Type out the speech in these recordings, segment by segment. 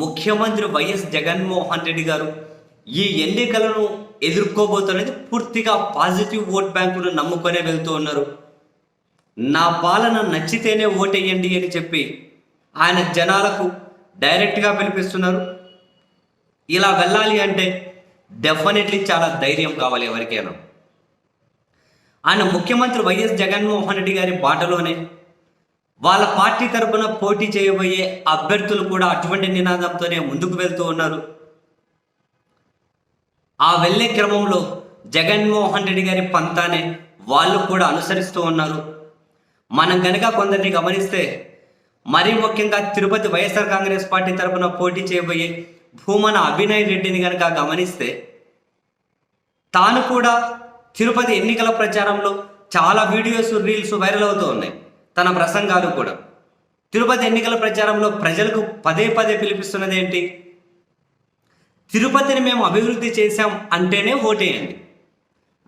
ముఖ్యమంత్రి వైఎస్ జగన్మోహన్ రెడ్డి గారు ఈ ఎన్నికలను ఎదుర్కోబోతున్నది పూర్తిగా పాజిటివ్ ఓట్ బ్యాంకును నమ్ముకొనే వెళ్తూ ఉన్నారు. నా పాలన నచ్చితేనే ఓటేయండి అని చెప్పి ఆయన జనాలకు డైరెక్ట్గా పిలిపిస్తున్నారు. ఇలా వెళ్ళాలి అంటే డెఫినెట్లీ చాలా ధైర్యం కావాలి ఎవరికైనా. ఆయన ముఖ్యమంత్రి వైఎస్ జగన్మోహన్ రెడ్డి గారి బాటలోనే వాళ్ళ పార్టీ తరపున పోటీ చేయబోయే అభ్యర్థులు కూడా అటువంటి నినాదంతోనే ముందుకు వెళ్తూ ఉన్నారు. ఆ వెళ్ళే క్రమంలో జగన్మోహన్ రెడ్డి గారి పంతానే వాళ్ళు కూడా అనుసరిస్తూ ఉన్నారు. మనం కనుక కొందరిని గమనిస్తే మరీ ముఖ్యంగా తిరుపతి వైఎస్ఆర్ కాంగ్రెస్ పార్టీ తరపున పోటీ చేయబోయే భూమన అభినయ్ రెడ్డిని కనుక గమనిస్తే తాను కూడా తిరుపతి ఎన్నికల ప్రచారంలో చాలా వీడియోస్ రీల్స్ వైరల్ అవుతూ ఉన్నాయి. తన ప్రసంగాలు కూడా. తిరుపతి ఎన్నికల ప్రచారంలో ప్రజలకు పదే పదే పిలిపిస్తున్నది ఏంటి తిరుపతిని మేము అభివృద్ధి చేశాం అంటేనే ఓటేయండి.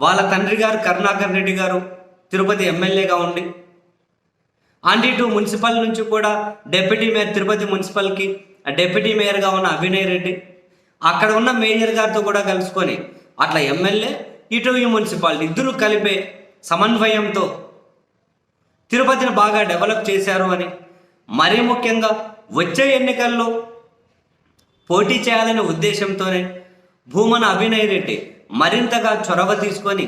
వాళ్ళ తండ్రి గారు కరుణాకర్ రెడ్డి గారు తిరుపతి ఎమ్మెల్యేగా ఉండి అండ్ టూ మున్సిపల్ నుంచి కూడా డెప్యూటీ మేయర్ తిరుపతి మున్సిపల్కి డెప్యూటీ మేయర్గా ఉన్న అభినయ్ రెడ్డి అక్కడ ఉన్న మేయర్ గారితో కూడా కలుసుకొని అట్లా ఎమ్మెల్యే ఇటు ఈ మున్సిపాలిటీ ఇద్దరు కలిపే సమన్వయంతో తిరుపతిని బాగా డెవలప్ చేశారు అని. మరీ ముఖ్యంగా వచ్చే ఎన్నికల్లో పోటీ చేయాలనే ఉద్దేశంతోనే భూమన అభినయ్ రెడ్డి మరింతగా చొరవ తీసుకొని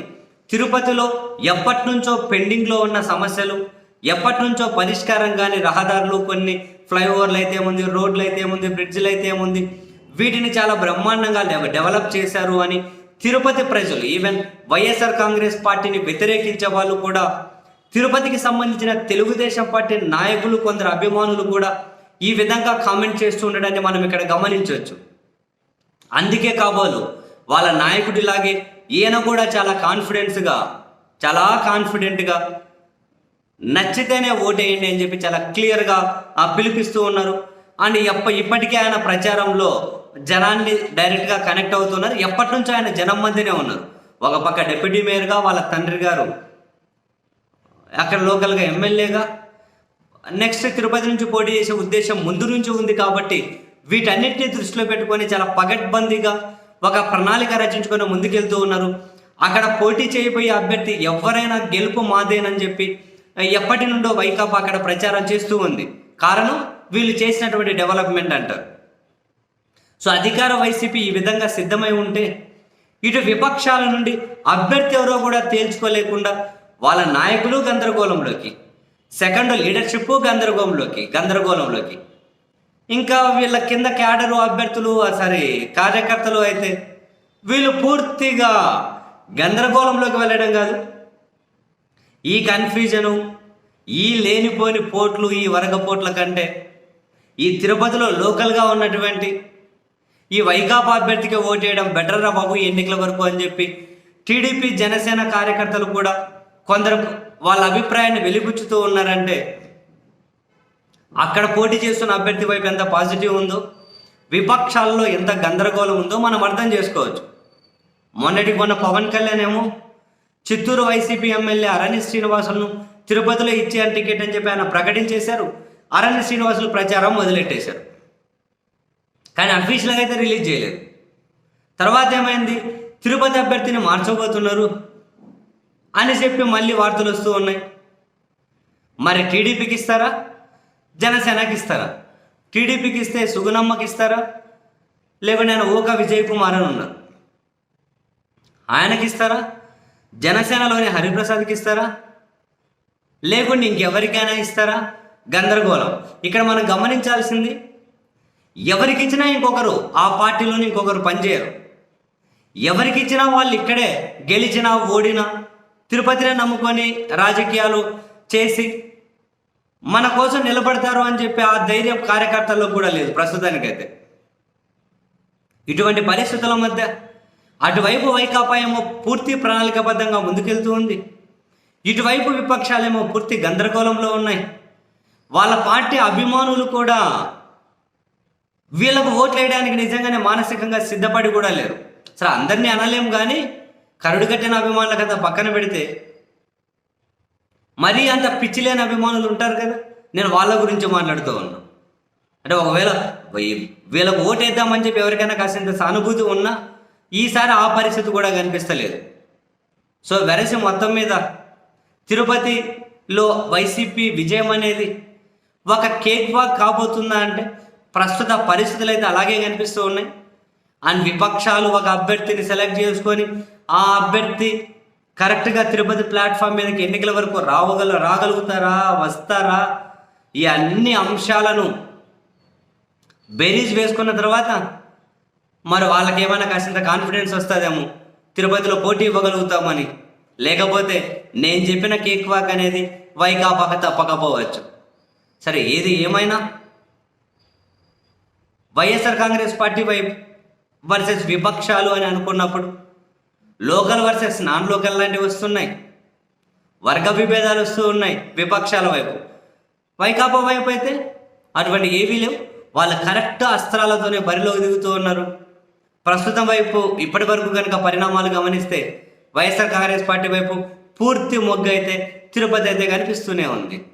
తిరుపతిలో ఎప్పటి నుంచో పెండింగ్లో ఉన్న సమస్యలు ఎప్పటి నుంచో పరిష్కారం కాని రహదారులు కొన్ని ఫ్లైఓవర్లు అయితే ఏముంది రోడ్లు అయితే ఏముంది బ్రిడ్జ్లు అయితే ఏముంది వీటిని చాలా బ్రహ్మాండంగా డెవలప్ చేశారు అని తిరుపతి ప్రజలు ఈవెన్ వైఎస్ఆర్ కాంగ్రెస్ పార్టీని వ్యతిరేకించే వాళ్ళు కూడా తిరుపతికి సంబంధించిన తెలుగుదేశం పార్టీ నాయకులు కొందరు అభిమానులు కూడా ఈ విధంగా కామెంట్ చేస్తూ ఉండడాన్ని మనం ఇక్కడ గమనించవచ్చు. అందుకే కాబోలు వాళ్ళ నాయకుడిలాగే ఈయన కూడా చాలా కాన్ఫిడెన్స్గా చాలా కాన్ఫిడెంట్గా నచ్చితేనే ఓటేయండి అని చెప్పి చాలా క్లియర్గా ఆ పిలిపిస్తూ ఉన్నారు. అండ్ ఎప్ప ఇప్పటికే ఆయన ప్రచారంలో జనాన్ని డైరెక్ట్గా కనెక్ట్ అవుతున్నారు. ఎప్పటి నుంచో ఆయన జనం మధ్యనే ఉన్నారు. ఒక పక్క డిప్యూటీ మేయర్గా వాళ్ళ తండ్రి గారు అక్కడ లోకల్గా ఎమ్మెల్యేగా నెక్స్ట్ తిరుపతి నుంచి పోటీ చేసే ఉద్దేశం ముందు నుంచి ఉంది కాబట్టి వీటన్నిటిని దృష్టిలో పెట్టుకొని చాలా పగడ్బందీగా ఒక ప్రణాళిక రచించుకొని ముందుకెళ్తూ ఉన్నారు. అక్కడ పోటీ చేయబోయే అభ్యర్థి ఎవరైనా గెలుపు మాదేనని చెప్పి ఎప్పటి నుండో వైకాపా అక్కడ ప్రచారం చేస్తూ ఉంది. కారణం వీళ్ళు చేసినటువంటి డెవలప్మెంట్ అంటారు. సో అధికార వైసీపీ ఈ విధంగా సిద్ధమై ఉంటే ఇటు విపక్షాల నుండి అభ్యర్థి ఎవరో కూడా తేల్చుకోలేకుండా వాళ్ళ నాయకులు గందరగోళంలోకి సెకండ్ లీడర్షిప్ గందరగోళంలోకి గందరగోళంలోకి. ఇంకా వీళ్ళ కింద క్యాడరు అభ్యర్థులు సారీ కార్యకర్తలు అయితే వీళ్ళు పూర్తిగా గందరగోళంలోకి వెళ్ళడం కాదు. ఈ కన్ఫ్యూజను ఈ లేనిపోని పోట్లు ఈ వరగపోట్ల కంటే ఈ తిరుపతిలో లోకల్గా ఉన్నటువంటి ఈ వైకాపా అభ్యర్థికి ఓటేయడం బెటర్ రా బాబు ఎన్నికల వరకు అని చెప్పి టీడీపీ జనసేన కార్యకర్తలు కూడా కొందరు వాళ్ళ అభిప్రాయాన్ని వెలిబుచ్చుతూ ఉన్నారంటే అక్కడ పోటీ చేస్తున్న అభ్యర్థి వైపు ఎంత పాజిటివ్ ఉందో విపక్షాల్లో ఎంత గందరగోళం ఉందో మనం అర్థం చేసుకోవచ్చు. మొన్నటికి మొన్న పవన్ కళ్యాణ్ ఏమో చిత్తూరు వైసీపీ ఎమ్మెల్యే అరణ్య శ్రీనివాసులను తిరుపతిలో ఇచ్చే టికెట్ అని చెప్పి ఆయన ప్రకటించేశారు అరణ్య శ్రీనివాసులు ప్రచారం మొదలెట్టేశారు. కానీ అఫీషియల్గా అయితే రిలీజ్ చేయలేదు. తర్వాత ఏమైంది? తిరుపతి అభ్యర్థిని మార్చబోతున్నారు. అని చెప్పి మళ్ళీ వార్తలు వస్తూ ఉన్నాయి. మరి టీడీపీకి ఇస్తారా? జనసేనకి ఇస్తారా? టీడీపీకి ఇస్తే సుగుణమ్మకి ఇస్తారా? లేకుంటే నేను ఓక విజయ్ కుమార్ అని ఉన్నారు. ఆయనకి ఇస్తారా? జనసేనలోని హరిప్రసాద్కి ఇస్తారా? లేకుంటే ఇంకెవరికైనా ఇస్తారా? గందరగోళం. ఇక్కడ మనం గమనించాల్సింది ఎవరికిచ్చినా ఇంకొకరు ఆ పార్టీలోని ఇంకొకరు పనిచేయరు. ఎవరికిచ్చినా వాళ్ళు ఇక్కడే గెలిచినా ఓడినా తిరుపతిని నమ్ముకొని రాజకీయాలు చేసి మన కోసం నిలబడతారు అని చెప్పి ఆ ధైర్యం కార్యకర్తల్లో కూడా లేదు ప్రస్తుతానికైతే. ఇటువంటి పరిస్థితుల మధ్య అటువైపు వైకాపా ఏమో పూర్తి ప్రణాళికాబద్ధంగా ముందుకెళ్తూ ఉంది. ఇటువైపు విపక్షాలేమో పూర్తి గందరగోళంలో ఉన్నాయి. వాళ్ళ పార్టీ అభిమానులు కూడా వీళ్ళకు ఓట్లు వేయడానికి నిజంగానే మానసికంగా సిద్ధపడి కూడా లేరు. సరే అందరినీ అనలేము కానీ కరుడు కట్టిన అభిమానుల కదా పక్కన పెడితే మరీ అంత పిచ్చి లేని అభిమానులు ఉంటారు కదా? నేను వాళ్ళ గురించి మాట్లాడుతూ ఉన్నా. అంటే ఒకవేళ వీ- వీళ్ళకు ఓటేద్దామని చెప్పి ఎవరికైనా కాసింత సానుభూతి ఉన్నా ఈసారి ఆ పరిస్థితి కూడా కనిపిస్తలేదు. సో వెరసి మొత్తం మీద తిరుపతిలో వైసీపీ విజయం అనేది ఒక కేక్ వాక్ కాబోతుందా అంటే ప్రస్తుత పరిస్థితులు అయితే అలాగే కనిపిస్తూ ఉన్నాయి. అండ్ విపక్షాలు ఒక అభ్యర్థిని సెలెక్ట్ చేసుకొని ఆ అభ్యర్థి కరెక్ట్గా తిరుపతి ప్లాట్ఫామ్ మీదకి ఎన్నికల వరకు రావగల రాగలుగుతారా వస్తారా? ఈ అన్ని అంశాలను బెరీజ్ వేసుకున్న తర్వాత మరి వాళ్ళకి ఏమైనా కాసింత కాన్ఫిడెన్స్ వస్తుందేమో? తిరుపతిలో పోటీ ఇవ్వగలుగుతామని. లేకపోతే నేను చెప్పిన కేక్ వాక్ అనేది వైకాపాక తప్పకపోవచ్చు. సరే ఏది ఏమైనా? వైఎస్ఆర్ కాంగ్రెస్ పార్టీ వైపు వర్సెస్ విపక్షాలు అని అనుకున్నప్పుడు లోకల్ వర్సెస్ నాన్ లోకల్ లాంటివి వస్తున్నాయి. వర్గ విభేదాలు వస్తూ ఉన్నాయి విపక్షాల వైపు. వైకాపా వైపు అయితే అటువంటి ఏవీ లేవు. వాళ్ళ కరెక్ట్ అస్త్రాలతోనే బరిలోకి దిగుతూ ఉన్నారు. ప్రస్తుతం వైపు ఇప్పటి వరకు కనుక పరిణామాలు గమనిస్తే వైఎస్ఆర్ కాంగ్రెస్ పార్టీ వైపు పూర్తి మొగ్గు అయితే తిరుపతి అయితే కనిపిస్తూనే ఉంది.